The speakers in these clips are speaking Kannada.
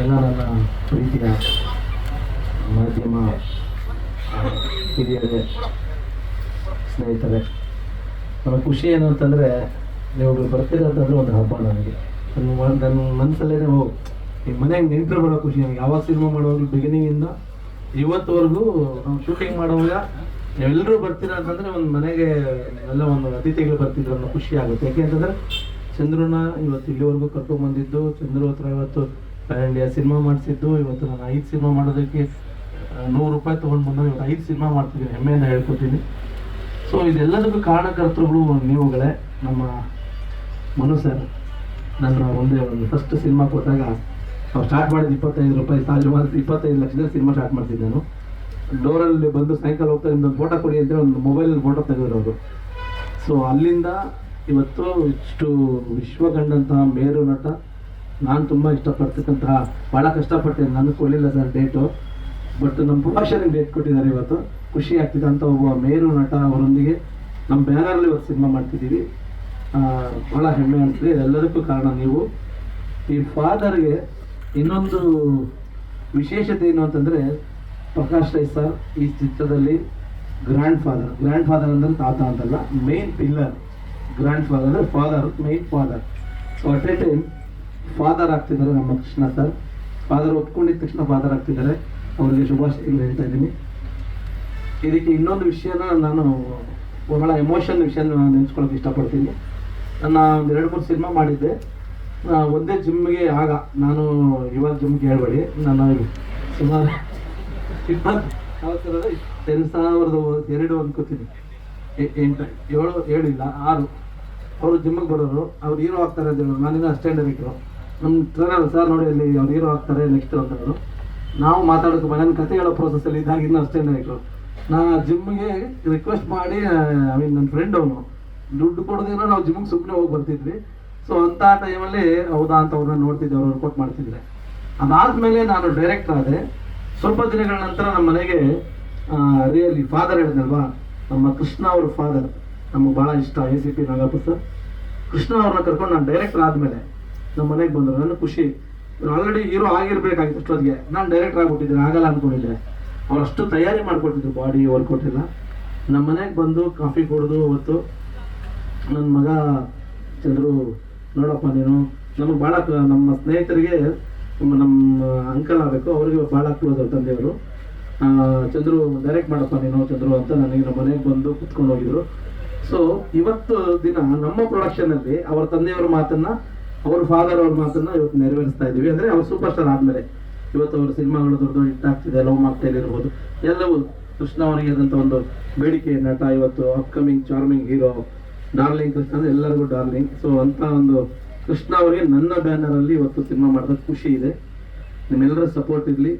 ಎಲ್ಲ ನನ್ನ ಪ್ರೀತಿಯ ಮಾಧ್ಯಮ ಹಿರಿಯರೆ ಸ್ನೇಹಿತರೆ ನನ್ನ ಖುಷಿ ಏನು ಅಂತಂದರೆ ನೀವು ಬರ್ತಿರೋದಂದ್ರೆ ಒಂದು ಹಬ್ಬ ನನಗೆ. ನನ್ನ ನನ್ನ ಮನಸ್ಸಲ್ಲೇ ಓ, ಈ ಮನೆಗೆ ನೆಂಟರು ಬರೋ ಖುಷಿ ನನಗೆ. ಯಾವಾಗ ಸಿನಿಮಾ ಮಾಡುವಾಗಲೂ ಬಿಗಿನಿಂಗಿಂದ ಇವತ್ತುವರೆಗೂ ನಾವು ಶೂಟಿಂಗ್ ಮಾಡುವಾಗ ಎಲ್ಲರೂ ಬರ್ತೀರ ಅಂತಂದರೆ ಒಂದು ಮನೆಗೆ ಎಲ್ಲ ಒಂದು ಅತಿಥಿಗಳು ಬರ್ತಿದ್ರು ಅನ್ನೋ ಖುಷಿ ಆಗುತ್ತೆ. ಯಾಕೆ ಅಂತಂದರೆ ಚಂದ್ರನ ಇವತ್ತು ಇಲ್ಲಿವರೆಗೂ ಕರ್ಕೊಂಡ್ಬಂದಿದ್ದು ಚಂದ್ರು ಹತ್ರ ಇವತ್ತು ಇಂಡಿಯಾ ಸಿನಿಮಾ ಮಾಡಿಸಿದ್ದು. ಇವತ್ತು ನಾನು ಐದು ಸಿನಿಮಾ ಮಾಡೋದಕ್ಕೆ ನೂರು ರೂಪಾಯಿ ತೊಗೊಂಡು ಬಂದು ಇವತ್ತು ಐದು ಸಿನಿಮಾ ಮಾಡ್ತಿದ್ದೀನಿ. ಹೆಮ್ಮೆಯಿಂದ ಹೇಳ್ಕೊತೀನಿ. ಸೊ ಇದೆಲ್ಲದಕ್ಕೂ ಕಾರಣಕರ್ತೃಗಳು ನೀವುಗಳೇ, ನಮ್ಮ ಮನು ಸರ್ ನನ್ನ ಒಂದೇ ಒಂದು ಫಸ್ಟ್ ಸಿನಿಮಾ ಕೊಟ್ಟಾಗ ನಾವು ಸ್ಟಾರ್ಟ್ ಮಾಡಿದ ಇಪ್ಪತ್ತೈದು ರೂಪಾಯಿ ಸಾವಿರ ಇಪ್ಪತ್ತೈದು ಲಕ್ಷದ ಸಿನಿಮಾ ಸ್ಟಾರ್ಟ್ ಮಾಡ್ತಿದ್ದೆ ನಾನು. ಡೋರಲ್ಲಿ ಬಂದು ಸಾಯಂಕಾಲ ಹೋಗ್ತಾ ನಿಮ್ದೊಂದು ಫೋಟೋ ಕೊಡಿ ಅಂತೇಳಿ ಒಂದು ಮೊಬೈಲಲ್ಲಿ ಫೋಟೋ ತೆಗೆದಿರೋದು ಸೊ ಅಲ್ಲಿಂದ ಇವತ್ತು ಇಷ್ಟು ವಿಶ್ವಗಂಡಂತಹ ಮೇರು ನಟ ನಾನು ತುಂಬ ಇಷ್ಟಪಡ್ತಕ್ಕಂತಹ ಭಾಳ ಕಷ್ಟಪಟ್ಟೆ ನನಗೆ ಕೊಡಲಿಲ್ಲ ಸರ್ ಡೇಟು ಬಟ್ ನಮ್ಮ ಪ್ರೊಫೆಷನ್ಗೆ ಡೇಟ್ ಕೊಟ್ಟಿದ್ದಾರೆ ಇವತ್ತು. ಖುಷಿ ಆಗ್ತಿದೆ ಅಂತ ಒಬ್ಬ ಮೇರು ನಟ ಅವರೊಂದಿಗೆ. ನಮ್ಮ ಬ್ಯಾನರಲ್ಲಿ ಇವತ್ತು ಸಿನಿಮಾ ಮಾಡ್ತಿದ್ದೀವಿ. ಭಾಳ ಹೆಮ್ಮೆ ಅನಿಸ್ತಿದೆ ಇದೆಲ್ಲದಕ್ಕೂ ಕಾರಣ ನೀವು. ಈ ಫಾದರ್ಗೆ ಇನ್ನೊಂದು ವಿಶೇಷತೆ ಏನು ಅಂತಂದರೆ, ಪ್ರಕಾಶ್ ರೈ ಸರ್ ಈ ಚಿತ್ರದಲ್ಲಿ ಗ್ರ್ಯಾಂಡ್ ಫಾದರ್ ಗ್ರ್ಯಾಂಡ್ ಫಾದರ್ ಅಂದರೆ ತಾತ ಅಂತಲ್ಲ ಮೇನ್ ಪಿಲ್ಲರ್ ಗ್ರ್ಯಾಂಡ್ ಫಾದರ್ ಅಂದರೆ father main father so at a time father ಆಗ್ತಿದ್ದಾರೆ ನಮ್ಮ ಕೃಷ್ಣ ಸರ್ ಫಾದರ್ ಒಪ್ಕೊಂಡಿದ ತಕ್ಷಣ ಫಾದರ್ ಆಗ್ತಿದ್ದಾರೆ. ಅವರಿಗೆ ಶುಭಾಶಯಗಳು ಹೇಳ್ತಾ ಇದ್ದೀನಿ. ಇದಕ್ಕೆ ಇನ್ನೊಂದು ವಿಷಯನ ನಾನು ಬಹಳ ಎಮೋಷನ್ ವಿಷಯ ನೆನೆಸ್ಕೊಳ್ಳೋಕೆ ಇಷ್ಟಪಡ್ತೀನಿ. ನನ್ನ ಒಂದು ಎರಡು ಮೂರು ಸಿನಿಮಾ ಮಾಡಿದ್ದೆ. ಒಂದೇ ಜಿಮ್ಗೆ ಆಗ ನಾನು ಇವಾಗ ಜಿಮ್ಗೆ ಹೇಳ್ಬೇಡಿ. ನಾನು ಸುಮಾರು ಇಪ್ಪತ್ತು ಎರಡು ಸಾವಿರದ ಎರಡು ಅನ್ಕೋತೀನಿ. ಎಂಟು, ಏಳು ಏಳಿಲ್ಲ ಆರು. ಅವರು ಜಿಮ್ಮಿಗೆ ಬರೋರು, ಅವ್ರು ಹೀರೋ ಆಗ್ತಾರೆ ಅಂತ ಹೇಳೋರು ನಾನಿನ್ನೂ ಅಷ್ಟೇ ಡೈರೆಕ್ಟ್ರು ನಮ್ಮ ಟ್ರೈನರ್ ಸರ್ ನೋಡಿ ಅಲ್ಲಿ ಅವ್ರು ಹೀರೋ ಆಗ್ತಾರೆ ನೆಕ್ಸ್ಟ್ ಅಂತ ಹೇಳಿದ್ರು ನಾವು ಮಾತಾಡೋಕೆ ನನ್ನ ಕತೆ ಹೇಳೋ ಪ್ರೋಸೆಸಲ್ಲಿ ಇನ್ನೂ ಅಷ್ಟೇ ಆಯಿತು ನಾ ಜಿಮ್ಗೆ ರಿಕ್ವೆಸ್ಟ್ ಮಾಡಿ ಐ ಮೀನ್ ನನ್ನ ಫ್ರೆಂಡ್ ಅವನು. ದುಡ್ಡು ಕೊಡೋದೇನೋ ನಾವು ಜಿಮ್ಗೆ ಸುಮ್ಮನೆ ಹೋಗಿ ಬರ್ತಿದ್ವಿ. ಸೊ ಅಂಥ ಟೈಮಲ್ಲಿ ಹೌದಾ ಅಂತ ಅವ್ರನ್ನ ನೋಡ್ತಿದ್ದೆ, ಅವ್ರು ವರ್ಕೌಟ್ ಮಾಡ್ತಿದ್ದೆ ಅದಾದ್ಮೇಲೆ ನಾನು ಡೈರೆಕ್ಟರ್ ಆದೆ. ಸ್ವಲ್ಪ ದಿನಗಳ ನಂತರ ನಮ್ಮ ಮನೆಗೆ ರಿಯಲಿ ಫಾದರ್ ಹೇಳಿದ್ನಲ್ವಾ? ನಮ್ಮ ಕೃಷ್ಣ ಅವ್ರ ಫಾದರ್ ನಮಗೆ ಭಾಳ ಇಷ್ಟ A C P Nagappa Krishna ಅವ್ರನ್ನ ಕರ್ಕೊಂಡು ನಾನು ಡೈರೆಕ್ಟರ್ ಆದಮೇಲೆ ನಮ್ಮ ಮನೆಗೆ ಬಂದರು. ನನ್ನ ಖುಷಿ. ಆಲ್ರೆಡಿ ಹೀರೋ ಆಗಿರ್ಬೇಕಾಗಿತ್ತು ಅಷ್ಟೊತ್ತಿಗೆ ನಾನು ಡೈರೆಕ್ಟರ್ ಆಗಿಬಿಟ್ಟಿದ್ದೀನಿ ಆಗಲ್ಲ ಅಂದ್ಕೊಂಡಿದ್ದೆ ಅವ್ರು ಅಷ್ಟು ತಯಾರಿ ಮಾಡಿಕೊಟ್ಟಿದ್ರು ಬಾಡಿ ವರ್ಕೌಟ್ ಎಲ್ಲ. ನಮ್ಮ ಮನೆಗೆ ಬಂದು ಕಾಫಿ ಕುಡಿದು ಅವತ್ತು ನನ್ನ ಮಗ ಚಂದ್ರು, ನೋಡಪ್ಪ ನೀನು. ನಮಗೆ ಭಾಳ ನಮ್ಮ ಸ್ನೇಹಿತರಿಗೆ ನಮ್ಮ ಅಂಕಲ್ ಆಗಬೇಕು, ಅವ್ರಿಗೆ ಭಾಳ ಕ್ಲೋಸ್ ಅವ್ರ ತಂದೆಯವರು. ಚಂದ್ರು ಡೈರೆಕ್ಟ್ ಮಾಡಪ್ಪ ನೀನು ಚಂದ್ರು ಅಂತ ನನಗೆ ನಮ್ಮ ಮನೆಗೆ ಬಂದು ಕುತ್ಕೊಂಡು ಹೋಗಿದ್ರು. ಸೊ ಇವತ್ತು ದಿನ ನಮ್ಮ ಪ್ರೊಡಕ್ಷನಲ್ಲಿ ಅವರ ತಂದೆಯವರ ಮಾತನ್ನ ಅವ್ರ ಫಾದರ್ ಅವ್ರ ಮಾತನ್ನ ಇವತ್ತು ನೆರವೇರಿಸ್ತಾ ಇದ್ದೀವಿ. ಅಂದರೆ ಅವ್ರು ಸೂಪರ್ ಸ್ಟಾರ್ ಆದಮೇಲೆ. ಇವತ್ತು ಅವ್ರ ಸಿನಿಮಾಗಳು ದೊಡ್ಡ ದೊಡ್ಡ ಹಿಟ್ ಆಗ್ತಿದೆ, ಲವ್ ಮಾಕ್ಟೈಲ್ ಇರ್ಬೋದು. ಎಲ್ಲವೂ ಕೃಷ್ಣ ಅವರಿಗೆ ಆದಂಥ ಒಂದು ಬೇಡಿಕೆ, ನಟ ಇವತ್ತು upcoming charming hero darling Krishna ಅಂದ್ರೆ ಎಲ್ಲರಿಗೂ ಡಾರ್ಲಿಂಗ್ ಸೊ ಅಂತ ಒಂದು ಕೃಷ್ಣ ಅವರಿಗೆ ನನ್ನ ಬ್ಯಾನರಲ್ಲಿ ಇವತ್ತು ಸಿನಿಮಾ ಮಾಡಿದ ಖುಷಿ ಇದೆ. ನಿಮ್ಮೆಲ್ಲರ ಸಪೋರ್ಟ್ ಇರಲಿ.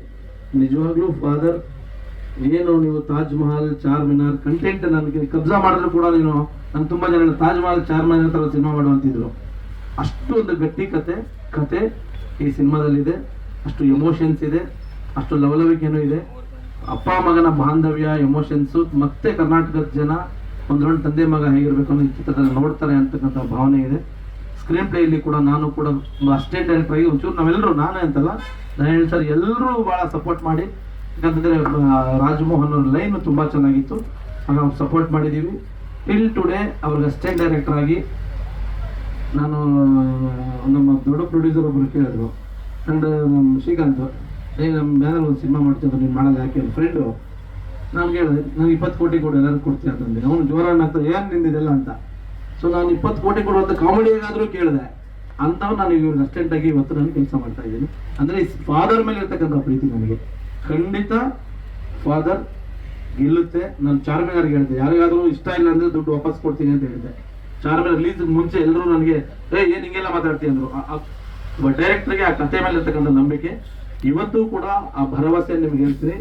ನಿಜವಾಗ್ಲೂ ಫಾದರ್ ಏನು ನೀವು ತಾಜ್ ಮಹಲ್, ಚಾರ್ ಮಿನಾರ್ ಕಂಟೆಂಟ್ ನನಗೆ ಕಬ್ಜಾ ಮಾಡಿದ್ರು ಕೂಡ ನೀನು. ನಾನು ತುಂಬ ಜನ ತಾಜ್ ಮಹಲ್, ಚಾರ್ ಮಿನಾರ್ ಥರ ಸಿನಿಮಾ ಮಾಡುವಂತಿದ್ರು ಅಷ್ಟು ಒಂದು ಗಟ್ಟಿ ಕತೆ ಕತೆ ಈ ಸಿನಿಮಾದಲ್ಲಿದೆ. ಅಷ್ಟು ಎಮೋಷನ್ಸ್ ಇದೆ, ಅಷ್ಟು ಲವಲವಿಕೆನೂ ಇದೆ. ಅಪ್ಪ ಮಗನ ಬಾಂಧವ್ಯ ಎಮೋಷನ್ಸು ಮತ್ತೆ ಕರ್ನಾಟಕದ ಜನ ಒಂದೊಂದು ತಂದೆ ಮಗ ಹೇಗಿರ್ಬೇಕು ಅನ್ನೋ ಈ ಚಿತ್ರದಲ್ಲಿ ನೋಡ್ತಾರೆ ಅಂತಕ್ಕಂಥ ಭಾವನೆ ಇದೆ. ಸ್ಕ್ರೀನ್ ಪ್ಲೇಯಲ್ಲಿ ಕೂಡ ನಾನು ಕೂಡ ಅಸ್ಟೆಂಟ್ ಡೈರೆಕ್ಟರ್ ಆಗಿ ಒಂಚೂರು ನಾವೆಲ್ಲರೂ ನಾನೇ ಅಂತಲ್ಲ ನಾನು ಸರ್ ಎಲ್ಲರೂ ಭಾಳ ಸಪೋರ್ಟ್ ಮಾಡಿ. ಯಾಕಂತಂದರೆ ರಾಜಮೋಹನ್ ಅವ್ರ ಲೈನ್ ತುಂಬ ಚೆನ್ನಾಗಿತ್ತು. ಆಗ ನಾವು ಸಪೋರ್ಟ್ ಮಾಡಿದ್ದೀವಿ ಟಿಲ್ ಟುಡೇ ಅವ್ರಿಗೆ ಅಸ್ಟೆಂಟ್ ಡೈರೆಕ್ಟರ್ ಆಗಿ ನಾನು ನಮ್ಮ ದೊಡ್ಡ ಪ್ರೊಡ್ಯೂಸರ್ ಒಬ್ಬರು ಕೇಳಿದ್ರು. ಆ್ಯಂಡ್ ನಮ್ಮ ಶ್ರೀಕಾಂತ್, ಏ ನಮ್ಮ ಬ್ಯಾನರ್ ಒಂದು ಸಿನಿಮಾ ಮಾಡ್ತಿದ್ರು ನೀನು ಮಾಡಲ್ಲ, ಯಾಕೆ ಫ್ರೆಂಡು ನಾನು ಕೇಳಿದೆ, ನಾನು ಇಪ್ಪತ್ತು ಕೋಟಿ ಕೊಡು ಎಲ್ಲರೂ ಕೊಡ್ತೀನಿ ಅಂತಂದೆ ಅವನು ಜೋರಾಗಿ ಆಗ್ತದೆ ಏನು ನಿಂದಿದೆಲ್ಲ ಅಂತ? ಸೊ ನಾನು ಇಪ್ಪತ್ತು ಕೋಟಿ ಕೊಡುವಂಥ ಕಾಮಿಡಿಗಾದರೂ ಕೇಳಿದೆ. ಅಂಥವು ನಾನು ಇವ್ರ ಅಸ್ಟೆಂಟ್ ಆಗಿ ಇವತ್ತು ನಾನು ಕೆಲಸ ಮಾಡ್ತಾ ಇದ್ದೀನಿ. ಅಂದರೆ ಫಾದರ್ ಮೇಲೆ ಇರ್ತಕ್ಕಂಥ ಪ್ರೀತಿ ನನಗೆ. ಖಂಡಿತ ಫಾದರ್ ಗೆಲ್ಲುತ್ತೆ. ನಾನು ಚಾರ್ಮಿನಾರ್ಗೆ ಹೇಳಿದೆ, ಯಾರಿಗಾದರೂ ಇಷ್ಟ ಇಲ್ಲ ಅಂದರೆ ದುಡ್ಡು ವಾಪಸ್ ಕೊಡ್ತೀನಿ ಅಂತ ಹೇಳಿದೆ ಚಾರ್ಮಿನಾರ್ ರಿಲೀಸ್ ಮುಂಚೆ ಎಲ್ಲರೂ ನನಗೆ ಏ ಏನು ಹಿಂಗೆಲ್ಲ ಮಾತಾಡ್ತೀನಿ ಅಂದರು. ಡೈರೆಕ್ಟರ್ ಡೈರೆಕ್ಟರ್ಗೆ ಆ ಕಥೆ ಮೇಲೆ ಇರ್ತಕ್ಕಂಥ ನಂಬಿಕೆ. ಇವತ್ತು ಕೂಡ ಆ ಭರವಸೆ ನಿಮ್ಗೆ ಹೇಳ್ತೀನಿ.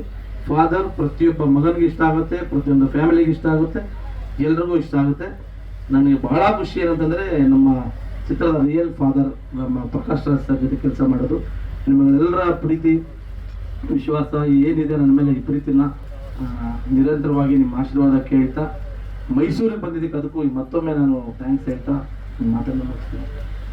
ಫಾದರ್ ಪ್ರತಿಯೊಬ್ಬ ಮಗನಿಗೆ ಇಷ್ಟ ಆಗುತ್ತೆ, ಪ್ರತಿಯೊಂದು ಫ್ಯಾಮಿಲಿಗೆ ಇಷ್ಟ ಆಗುತ್ತೆ, ಎಲ್ರಿಗೂ ಇಷ್ಟ ಆಗುತ್ತೆ. ನನಗೆ ಬಹಳ ಖುಷಿ ಏನಂತಂದರೆ ನಮ್ಮ ಚಿತ್ರದ ರಿಯಲ್ ಫಾದರ್ ನಮ್ಮ ಪ್ರಕಾಶ್ ರಾಜ್ ಸರ್ ಜೊತೆ ಕೆಲಸ ಮಾಡೋದು. ನಿಮ್ಮೆಲ್ಲರ ಪ್ರೀತಿ, ವಿಶ್ವಾಸ ಏನಿದೆ ನನ್ನ ಮೇಲೆ ಈ ಪ್ರೀತಿನ ನಿರಂತರವಾಗಿ ನಿಮ್ಮ ಆಶೀರ್ವಾದ ಕೇಳ್ತಾ ಮೈಸೂರಿಗೆ ಬಂದಿದ್ದಕ್ಕೆ ಅದಕ್ಕೂ ಮತ್ತೊಮ್ಮೆ ನಾನು ಥ್ಯಾಂಕ್ಸ್ ಹೇಳ್ತಾ ಮಾತನ್ನು ಮುಗಿಸ್ತೀನಿ.